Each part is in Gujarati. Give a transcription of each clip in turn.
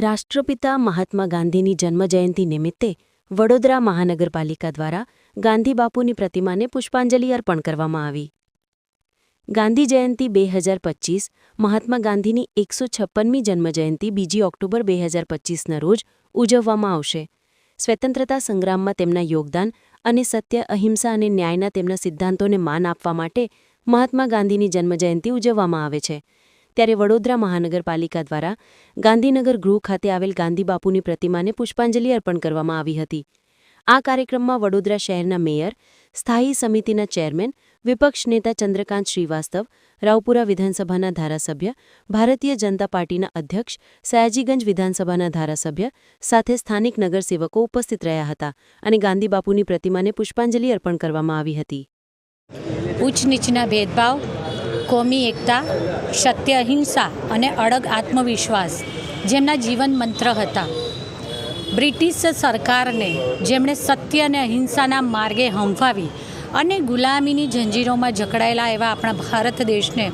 રાષ્ટ્રપિતા મહાત્મા ગાંધીની જન્મજયંતિ નિમિત્તે વડોદરા મહાનગરપાલિકા દ્વારા ગાંધી બાપુની પ્રતિમાને પુષ્પાંજલિ અર્પણ કરવામાં આવી. ગાંધી જયંતિ બે હજાર પચીસ, મહાત્મા ગાંધીની એકસો છપ્પનમી જન્મજયંતિ બીજી ઓક્ટોબર બે હજાર પચીસના રોજ ઉજવવામાં આવશે. સ્વતંત્રતા સંગ્રામમાં તેમના યોગદાન અને સત્ય, અહિંસા અને ન્યાયના તેમના સિદ્ધાંતોને માન આપવા માટે મહાત્મા ગાંધીની જન્મજયંતિ ઉજવવામાં આવે છે. ત્યારે વડોદરા મહાનગરપાલિકા દ્વારા ગાંધીનગર ગૃહ ખાતે આવેલ ગાંધીબાપુની પ્રતિમાને પુષ્પાંજલિ અર્પણ કરવામાં આવી હતી. આ કાર્યક્રમમાં વડોદરા શહેરના મેયર, સ્થાયી સમિતિના ચેરમેન, વિપક્ષ નેતા ચંદ્રકાંત શ્રીવાસ્તવ, રાવપુરા વિધાનસભાના ધારાસભ્ય, ભારતીય જનતા પાર્ટીના અધ્યક્ષ, સયાજીગંજ વિધાનસભાના ધારાસભ્ય સાથે સ્થાનિક નગરસેવકો ઉપસ્થિત રહ્યા હતા અને ગાંધીબાપુની પ્રતિમાને પુષ્પાંજલિ અર્પણ કરવામાં આવી હતી. ઉચ્ચ નીચના ભેદભાવ કોમી એકતા, સત્ય અહિંસા અને અડગ આત્મવિશ્વાસ જેમના જીવન મંત્ર હતા. બ્રિટિશ સરકારને જેમણે સત્ય અને અહિંસાના માર્ગે હંફાવી અને ગુલામીની જંજીરોમાં જકડાયેલા એવા આપણા ભારત દેશને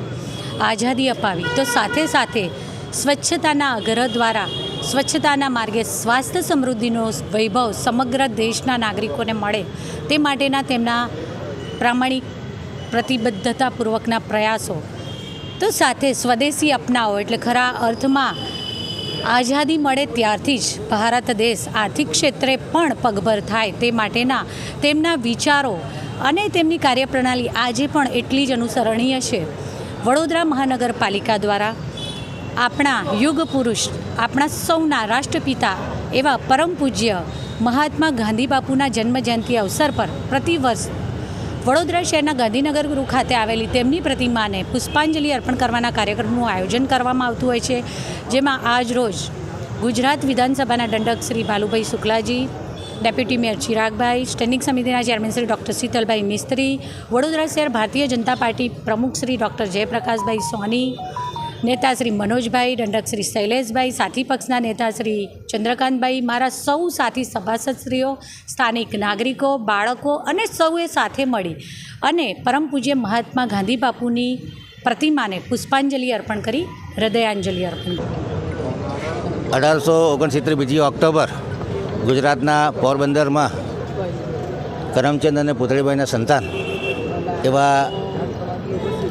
આઝાદી અપાવી, તો સાથે સાથે સ્વચ્છતાના આગ્રહ દ્વારા, સ્વચ્છતાના માર્ગે સ્વાસ્થ્ય સમૃદ્ધિનો વૈભવ સમગ્ર દેશના નાગરિકોને મળે તે માટેના તેમના પ્રામાણિક પ્રતિબદ્ધતાપૂર્વકના પ્રયાસો તો સાથે સ્વદેશી અપનાવો એટલે ખરા અર્થમાં આઝાદી મળે ત્યારથી જ ભારત દેશ આર્થિક ક્ષેત્રે પણ પગભર થાય તે માટેના તેમના વિચારો અને તેમની કાર્યપ્રણાલી આજે પણ એટલી જ અનુસરણીય છે. વડોદરા મહાનગરપાલિકા દ્વારા આપણા યુગ પુરુષ, આપણા સૌના રાષ્ટ્રપિતા એવા પરમ પૂજ્ય મહાત્મા ગાંધી બાપુના જન્મજયંતિ અવસર પર પ્રતિવર્ષ વડોદરા શહેરના ગાંધીનગર ગૃહ ખાતે આવેલી તેમની પ્રતિમાને પુષ્પાંજલિ અર્પણ કરવાના કાર્યક્રમનું આયોજન કરવામાં આવતું હોય છે, જેમાં આજ રોજ ગુજરાત વિધાનસભાના દંડક Shri Bhalubhai Shuklaji, deputy mayor Chiragbhai, standing સમિતિના ચેરમેન શ્રી ડૉક્ટર શીતલભાઈ મિસ્ત્રી, વડોદરા શહેર ભારતીય જનતા પાર્ટી પ્રમુખ શ્રી ડૉક્ટર જયપ્રકાશભાઈ સોની નેતા શ્રી મનોજભાઈ દંડક શ્રી શૈલેષભાઈ, સાથી પક્ષના નેતા શ્રી ચંદ્રકાંતભાઈ, મારા સૌ સાથી સભાસદશ્રીઓ, સ્થાનિક નાગરિકો, બાળકો અને સૌએ સાથે મળી અને પરમ પૂજ્ય મહાત્મા ગાંધી બાપુની પ્રતિમાને પુષ્પાંજલિ અર્પણ કરી, હૃદયાંજલિ અર્પણ અઢારસો ઓગણસિત્તેર બીજી ઓક્ટોબર ગુજરાતના પોરબંદરમાં કરમચંદ અને પુતળીભાઈના સંતાન એવા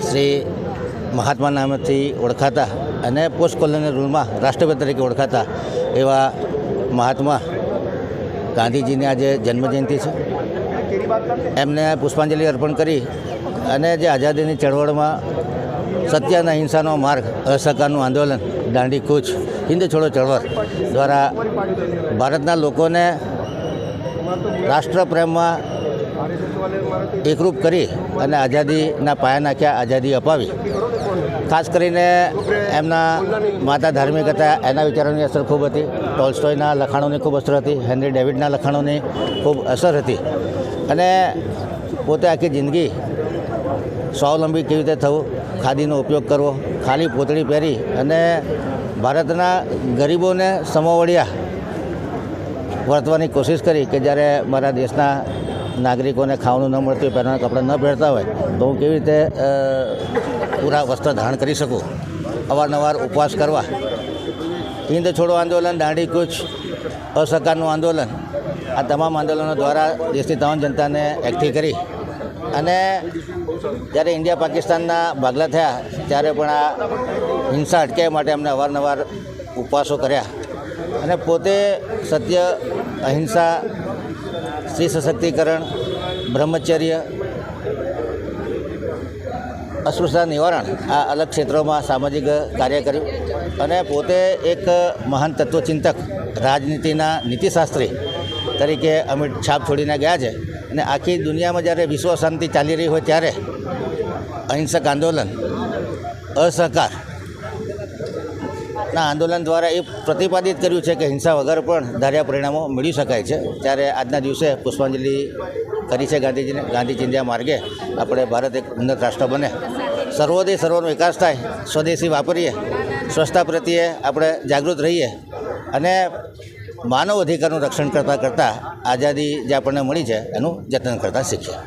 શ્રી મહાત્મા નામેથી ઓળખાતા અને પોસ્ટ કોલોનિયલ રૂલમાં રાષ્ટ્રપતિ તરીકે ઓળખાતા એવા મહાત્મા ગાંધીજીની આજે જન્મજયંતિ છે. એમને પુષ્પાંજલિ અર્પણ કરી અને જે આઝાદીની ચળવળમાં સત્ય અને અહિંસાનો માર્ગ, અસહકારનું આંદોલન, દાંડી કૂચ, હિન્દ છોડો ચળવળ દ્વારા ભારતના લોકોને રાષ્ટ્રપ્રેમમાં એકરૂપ કરી અને આઝાદીના પાયા નાખ્યા, આઝાદી અપાવી. ખાસ કરીને એમના માતા ધાર્મિક હતા, એના વિચારોની અસર ખૂબ હતી. ટોલ્સ્ટોયના લખાણોની ખૂબ અસર હતી હેનરી ડેવિડના લખાણોની ખૂબ અસર હતી. અને પોતે આખી જિંદગી સ્વાવલંબી કેવી રીતે થવું, ખાદીનો ઉપયોગ કરવો, ખાલી પોતળી પહેરી અને ભારતના ગરીબોને સમોવડિયા વર્તવાની કોશિશ કરી કે જ્યારે મારા દેશના નાગરિકોને ખાવાનું ન મળતું હોય પહેરવાના કપડાં ન પહેરતા હોય, તો હું કેવી રીતે પૂરા વસ્ત્ર ધારણ કરી શકું? અવારનવાર ઉપવાસ કરવા. હિંદ છોડો આંદોલન, દાંડી કૂચ, અસહકારનું આંદોલન, આ તમામ આંદોલનો દ્વારા દેશની તમામ જનતાને એકઠી કરી. અને જ્યારે ઇન્ડિયા પાકિસ્તાનના ભાગલા થયા, ત્યારે પણ આ હિંસા અટકાવવા માટે એમને અવારનવાર ઉપવાસો કર્યા. અને પોતે સત્ય, અહિંસા સ્ત્રી સશક્તિકરણ, બ્રહ્મચર્ય, અસ્પૃશ્યતા નિવારણ આ અલગ ક્ષેત્રોમાં સામાજિક કાર્ય કર્યું અને પોતે એક મહાન તત્વચિંતક, રાજનીતિના નીતિશાસ્ત્રી તરીકે અમિત છાપ છોડીને ગયા છે અને આખી દુનિયામાં જ્યારે વિશ્વ શાંતિ ચાલી રહી હોય ત્યારે અહિંસક આંદોલન, અસહકાર ના, આંદોલન દ્વારા એ પ્રતિપાદિત કર્યું છે કે હિંસા વગર પણ ધાર્યા પરિણામો મેળવી શકાય છે. ત્યારે આજના દિવસે પુષ્પાંજલિ કરી છે ગાંધીજીને, ગાંધી ચિંધ્યા માર્ગે. આપણે ભારત એક ઉન્નત રાષ્ટ્ર બને. સર્વોદય સર્વનો વિકાસ થાય, સ્વદેશી વાપરીએ, સ્વચ્છતા પ્રત્યે આપણે જાગૃત રહીએ અને માનવ અધિકારનું રક્ષણ કરતાં કરતાં આઝાદી જે આપણને મળી છે, એનું જતન કરતાં શીખીએ.